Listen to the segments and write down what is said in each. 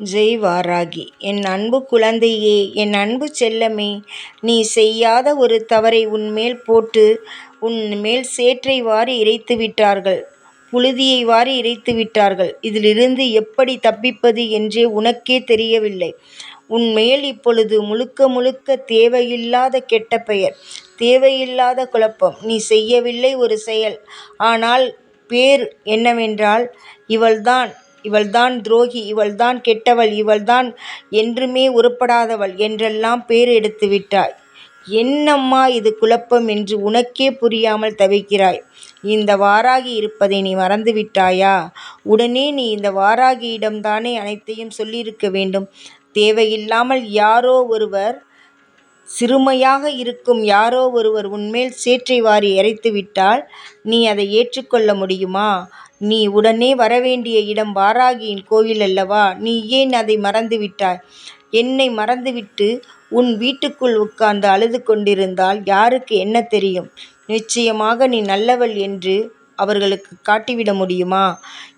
ஜெய் வாராகி என் அன்பு குழந்தையே என் அன்பு செல்லமே நீ செய்யாத ஒரு தவறை உன்மேல் போட்டு உன் மேல் சேற்றை வாரி இறைத்து விட்டார்கள். புழுதியை வாரி இறைத்து விட்டார்கள். இதிலிருந்து எப்படி தப்பிப்பது என்றே உனக்கே தெரியவில்லை. உன் மேல் இப்பொழுது முழுக்க முழுக்க தேவையில்லாத கெட்ட பெயர் தேவையில்லாத குழப்பம். நீ செய்யவில்லை ஒரு செயல். ஆனால் பேர் என்னவென்றால் இவள்தான். இவள்தான் துரோகி இவள்தான் கெட்டவள் இவள்தான் என்றுமே உருப்படாதவள் என்றெல்லாம் பேர் எடுத்து விட்டாய். என்னம்மா இது குழப்பம் என்று உனக்கே புரியாமல் தவிக்கிறாய். இந்த வாராகி இருப்பதை நீ மறந்து விட்டாயா? உடனே நீ இந்த வாராகியிடம்தானே அனைத்தையும் சொல்லியிருக்க வேண்டும். தேவையில்லாமல் யாரோ ஒருவர் சிறுமையாக இருக்கும் யாரோ ஒருவர் உன்மேல் சேற்றை வாரி இறைத்து விட்டால் நீ அதை ஏற்றுக்கொள்ள முடியுமா? நீ உடனே வரவேண்டிய இடம் வாராகியின் கோவில் அல்லவா? நீ ஏன் அதை மறந்துவிட்டாய்? என்னை மறந்துவிட்டு உன் வீட்டுக்குள் உட்கார்ந்து அழுது கொண்டிருந்தால் யாருக்கு என்ன தெரியும்? நிச்சயமாக நீ நல்லவள் என்று அவர்களுக்கு காட்டிவிட முடியுமா?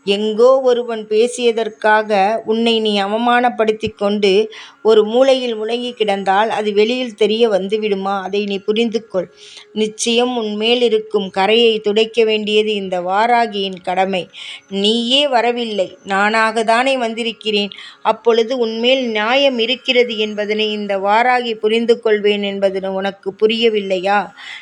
எங்கோ ஒருவன் பேசியதற்காக உன்னை நீ அவமானப்படுத்திக் கொண்டு ஒரு மூலையில் முடங்கி கிடந்தால் அது வெளியில் தெரிய வந்துவிடுமா? அதை நீ புரிந்து கொள். நிச்சயம் உன் மேல் இருக்கும் கரையை துடைக்க வேண்டியது இந்த வாராகியின் கடமை. நீயே வரவில்லை. நானாக தானே வந்திருக்கிறேன். அப்பொழுது உன்மேல் நியாயம் இருக்கிறது என்பதனை இந்த வாராகி புரிந்து கொள்வேன் என்பது உனக்கு புரியவில்லையா?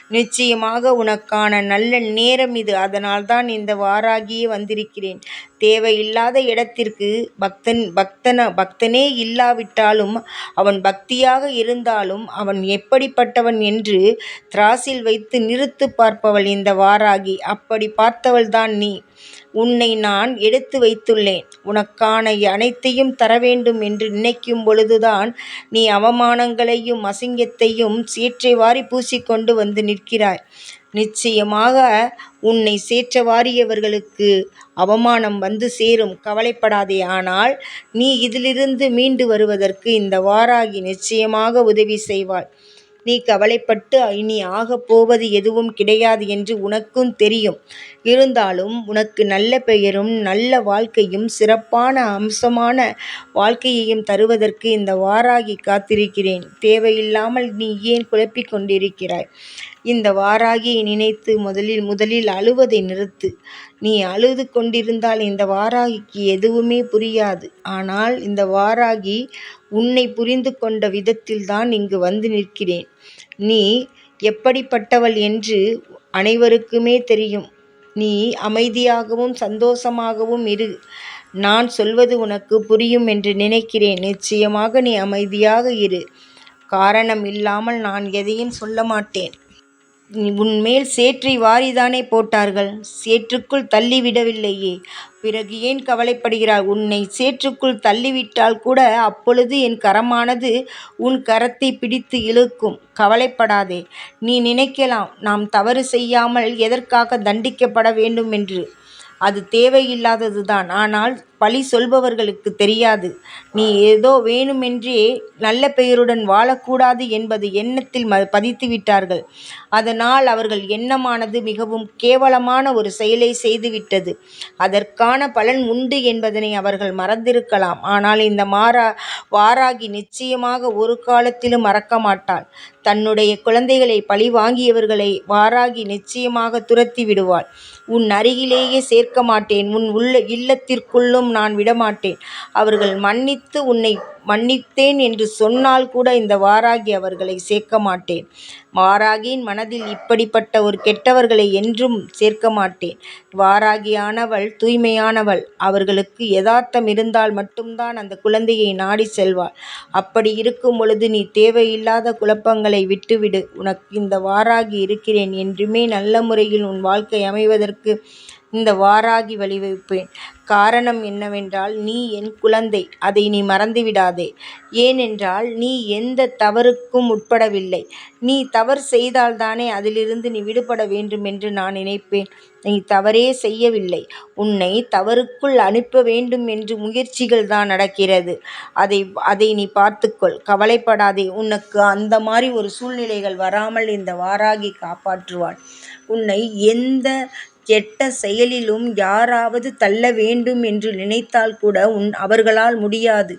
நிச்சயமாக உனக்கான நல்ல நேரம் இது. அதனால்தான் இந்த வாராகியே வந்திருக்கிறேன். தேவையில்லாத இடத்திற்கு பக்தன் பக்தன பக்தனே இல்லாவிட்டாலும் அவன் பக்தியாக இருந்தாலும் அவன் எப்படிப்பட்டவன் என்று திராசில் வைத்து நிறுத்து பார்ப்பவள் இந்த வாராகி. அப்படி பார்த்தவள்தான் நீ. உன்னை நான் எடுத்து வைத்துள்ளேன். உனக்கான அனைத்தையும் தர வேண்டும் என்று நினைக்கும் பொழுதுதான் நீ அவமானங்களையும் அசிங்கத்தையும் சீற்றை வாரி பூசிக்கொண்டு வந்து நிற்கிறாய். நிச்சயமாக உன்னை சேற்ற வாரியவர்களுக்கு அவமானம் வந்து சேரும். கவலைப்படாதே. ஆனால் நீ இதிலிருந்து மீண்டு வருவதற்கு இந்த வாராகி நிச்சயமாக உதவி செய்வாள். நீ கவலைப்பட்டு இனி ஆகப் போவது எதுவும் கிடையாது என்று உனக்கும் தெரியும். இருந்தாலும் உனக்கு நல்ல பெயரும் நல்ல வாழ்க்கையும் சிறப்பான அம்சமான வாழ்க்கையையும் தருவதற்கு இந்த வாராகி காத்திருக்கிறேன். தேவையில்லாமல் நீ ஏன் குழப்பிக் கொண்டிருக்கிறாய்? இந்த வாராகியை நினைத்து முதலில் முதலில் அழுவதை நிறுத்து. நீ அழுது கொண்டிருந்தால் இந்த வாராகிக்கு எதுவுமே புரியாது. ஆனால் இந்த வாராகி உன்னை புரிந்து கொண்ட விதத்தில்தான் இங்கு வந்து நிற்கிறேன். நீ எப்படிப்பட்டவள் என்று அனைவருக்குமே தெரியும். நீ அமைதியாகவும் சந்தோஷமாகவும் இரு. நான் சொல்வது உனக்கு புரியும் என்று நினைக்கிறேன். நிச்சயமாக நீ அமைதியாக இரு. காரணம் இல்லாமல் நான் எதையும் சொல்ல மாட்டேன். உன்மேல் சேற்றை வாரிதானே போட்டார்கள். சேற்றுக்குள் தள்ளிவிடவில்லையே. பிறகு ஏன் கவலைப்படுகிறாய்? உன்னை சேற்றுக்குள் தள்ளிவிட்டால் கூட அப்பொழுது என் கரமானது உன் கரத்தை பிடித்து இழுக்கும். கவலைப்படாதே. நீ நினைக்கலாம் நாம் தவறு செய்யாமல் எதற்காக தண்டிக்கப்பட வேண்டும் என்று. அது தேவையில்லாதது தான் ஆனால் பழி சொல்பவர்களுக்கு தெரியாது. நீ ஏதோ வேணுமென்றே நல்ல பெயருடன் வாழக்கூடாது என்பது எண்ணத்தில் ம பதித்து விட்டார்கள் அதனால் அவர்கள் எண்ணமானது மிகவும் கேவலமான ஒரு செயலை செய்துவிட்டது. அதற்கான பலன் உண்டு என்பதனை அவர்கள் மறந்திருக்கலாம். ஆனால் இந்த மாறா வாராகி நிச்சயமாக ஒரு காலத்திலும் மறக்க மாட்டாள். தன்னுடைய குழந்தைகளை பழி வாங்கியவர்களை வாராகி நிச்சயமாக துரத்தி விடுவாள் உன் அருகிலேயே சேர்க்க மாட்டேன் உன் உள்ள இல்லத்திற்குள்ளும் நான் விடமாட்டேன். அவர்கள் மன்னித்து உன்னை மன்னித்தேன் என்று சொன்னால் கூட இந்த வாராகி அவர்களை சேர்க்க மாட்டேன் வாராகியின் மனதில் இப்படிப்பட்ட ஒரு கெட்டவர்களை என்றும் சேர்க்க மாட்டேன் வாராகியானவள் தூய்மையானவள். அவர்களுக்கு யதார்த்தம் இருந்தால் மட்டும்தான் அந்த குழந்தையை நாடி செல்வாள். அப்படி இருக்கும் பொழுது நீ தேவையில்லாத குழப்பங்களை விட்டுவிடு. உனக்கு இந்த வாராகி இருக்கிறேன் என்றுமே நல்ல முறையில் உன் வாழ்க்கை அமைவதற்கு இந்த வாராகி வழிவகுப்பேன். காரணம் என்னவென்றால் நீ என் குழந்தை அதை நீ மறந்துவிடாதே. ஏனென்றால் நீ எந்த தவறுக்கும் உட்படவில்லை. நீ தவறு செய்தால்தானே அதிலிருந்து நீ விடுபட வேண்டும் என்று நான் நினைப்பேன். நீ தவறே செய்யவில்லை. உன்னை தவறுக்குள் அனுப்ப வேண்டும் என்று முயற்சிகள் தான் நடக்கிறது. அதை அதை நீ பார்த்துக்கொள். கவலைப்படாதே. உனக்கு அந்த மாதிரி ஒரு சூழ்நிலைகள் வராமல் இந்த வாராகி காப்பாற்றுவாள். உன்னை எந்த கெட்ட செயலிலும் யாராவது தள்ள வேண்டும் என்று நினைத்தால் கூட உன் அவர்களால் முடியாது.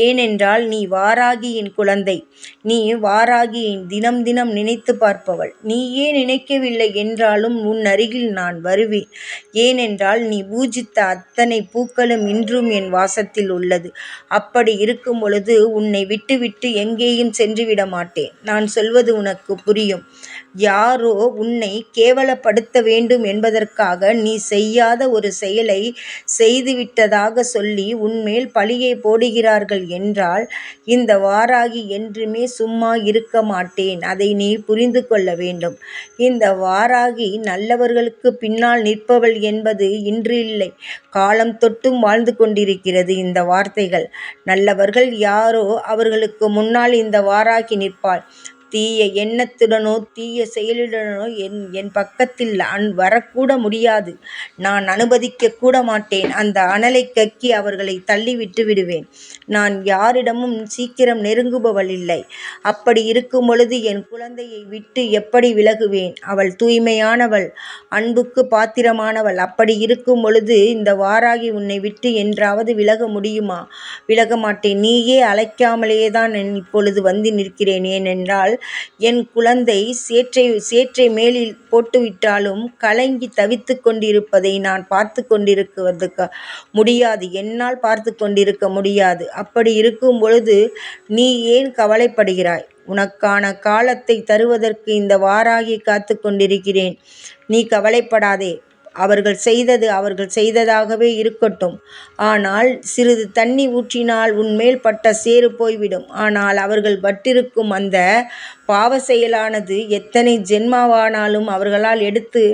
ஏனென்றால் நீ வாராகியின் குழந்தை. நீ வாராகியை தினம் தினம் நினைத்துப் பார்ப்பவள். நீயே நினைக்கவில்லை என்றாலும் உன் அருகில் நான் வருவேன். ஏனென்றால் நீ பூஜித்த அத்தனை பூக்களும் இன்றும் என் வாசத்தில் உள்ளது. அப்படி இருக்கும்பொழுது உன்னை விட்டுவிட்டு எங்கேயும் சென்றுவிட மாட்டேன். நான் சொல்வது உனக்கு புரியும். யாரோ உன்னை கேவலப்படுத்த வேண்டும் என்பதற்கு செய்வதற்காக நீ செய்யாத ஒரு செயலை செய்துவிட்டதாக சொல்லி உன்மேல் பழியை போடுகிறார்கள் என்றால் இந்த வாராகி என்றுமே சும்மா இருக்க மாட்டேன். அதை நீ புரிந்து கொள்ள வேண்டும். இந்த வாராகி நல்லவர்களுக்கு பின்னால் நிற்பவள் என்பது இன்று இல்லை காலம் தொட்டும் வாழ்ந்து கொண்டிருக்கிறது இந்த வார்த்தைகள். நல்லவர்கள் யாரோ அவர்களுக்கு முன்னால் இந்த வாராகி நிற்பாள். தீய எண்ணத்துடனோ தீய செயலுடனோ என் என் பக்கத்தில் வரக்கூட முடியாது. நான் அனுமதிக்க கூட மாட்டேன். அந்த அனலை கக்கி அவர்களை தள்ளிவிட்டு விடுவேன். நான் யாரிடமும் சீக்கிரம் நெருங்குபவள் இல்லை. அப்படி இருக்கும்பொழுது என் குழந்தையை விட்டு எப்படி விலகுவேன்? அவள் தூய்மையானவள் அன்புக்கு பாத்திரமானவள். அப்படி இருக்கும் பொழுது இந்த வாராகி உன்னை விட்டு என்றாவது விலக முடியுமா? விலகமாட்டேன். நீயே அழைக்காமலேயே தான் இப்பொழுது வந்து நிற்கிறேன். ஏனென்றால் என் குழந்தை சேற்றை சேற்றை மேலில் போட்டுவிட்டாலும் கலங்கித் தவித்து கொண்டிருப்பதை நான் பார்த்து கொண்டிருக்கிறதுக்கு முடியாது. என்னால் பார்த்து கொண்டிருக்க முடியாது. அப்படி இருக்கும் பொழுது நீ ஏன் கவலைப்படுகிறாய்? உனக்கான காலத்தை தருவதற்கு இந்த வாராகி காத்து கொண்டிருக்கிறேன். நீ கவலைப்படாதே. அவர்கள் செய்தது அவர்கள் செய்ததாகவே இருக்கட்டும். ஆனால் சிறிது தண்ணி ஊற்றினால் உன்மேல் பட்ட சேறு போய்விடும். ஆனால் அவர்கள் பட்டிருக்கும் அந்த பாவ செயலானது எத்தனை ஜென்மாவானாலும் அவர்களால் எடுத்து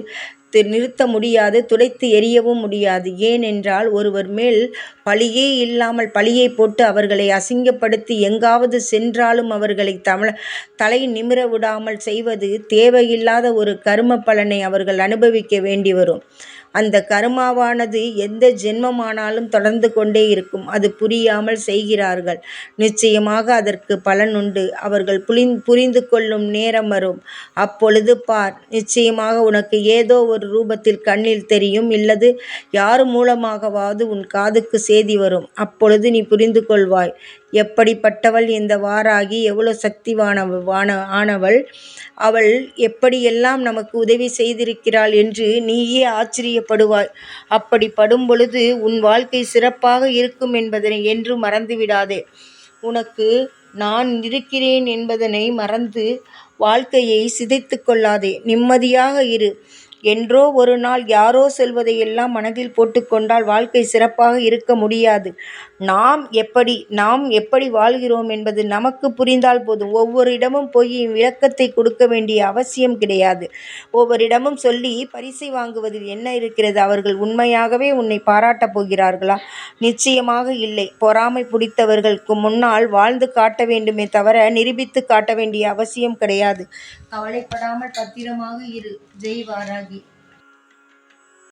நிறுத்த முடியாது துடைத்து எரியவும் முடியாது. ஏனென்றால் ஒருவர் மேல் பழியே இல்லாமல் பழியைப் போட்டு அவர்களை அசிங்கப்படுத்தி எங்காவது சென்றாலும் அவர்களை தமிழ தலை நிமிர விடாமல் செய்வது தேவையில்லாத ஒரு கரும பலனை அவர்கள் அனுபவிக்க வேண்டி வரும். அந்த கருமாவானது எந்த ஜென்மமானாலும் தொடர்ந்து கொண்டே இருக்கும். அது புரியாமல் செய்கிறார்கள். நிச்சயமாக அதற்கு பலன் உண்டு. அவர்கள் புரிந்து கொள்ளும் நேரம் வரும். அப்பொழுது பார். நிச்சயமாக உனக்கு ஏதோ ஒரு ரூபத்தில் கண்ணில் தெரியும் இல்லது யார் மூலமாகவாவது உன் காதுக்கு சேதி வரும். அப்பொழுது நீ புரிந்து கொள்வாய். எப்படிப்பட்டவள் இந்த வாராகி எவ்வளோ சக்திவானவ வான ஆனவள் அவள் எப்படியெல்லாம் நமக்கு உதவி செய்திருக்கிறாள் என்று நீயே ஆச்சரியப்படுவாய். அப்படிப்படும் பொழுது உன் வாழ்க்கை சிறப்பாக இருக்கும் என்பதனை என்று மறந்துவிடாதே. உனக்கு நான் இருக்கிறேன் என்பதனை மறந்து வாழ்க்கையை சிதைத்து கொள்ளாதே. நிம்மதியாக இரு. என்றோ ஒரு நாள் யாரோ சொல்வதையெல்லாம் மனதில் போட்டுக்கொண்டால் வாழ்க்கை சிறப்பாக இருக்க முடியாது. நாம் எப்படி நாம் எப்படி வாழ்கிறோம் என்பது நமக்கு புரிந்தால் போதும். ஒவ்வொரு இடமும் போய் விளக்கத்தை கொடுக்க வேண்டிய அவசியம் கிடையாது. ஒவ்வொரு இடமும் சொல்லி பரிசை வாங்குவதில் என்ன இருக்கிறது? அவர்கள் உண்மையாகவே உன்னை பாராட்டப் போகிறார்களா? நிச்சயமாக இல்லை. பொறாமை பிடித்தவர்களுக்கு முன்னால் வாழ்ந்து காட்ட வேண்டுமே தவிர நிரூபித்து காட்ட வேண்டிய அவசியம் கிடையாது. கவலைப்படாமல் பத்திரமாக இரு. ஜெய் வாராகி.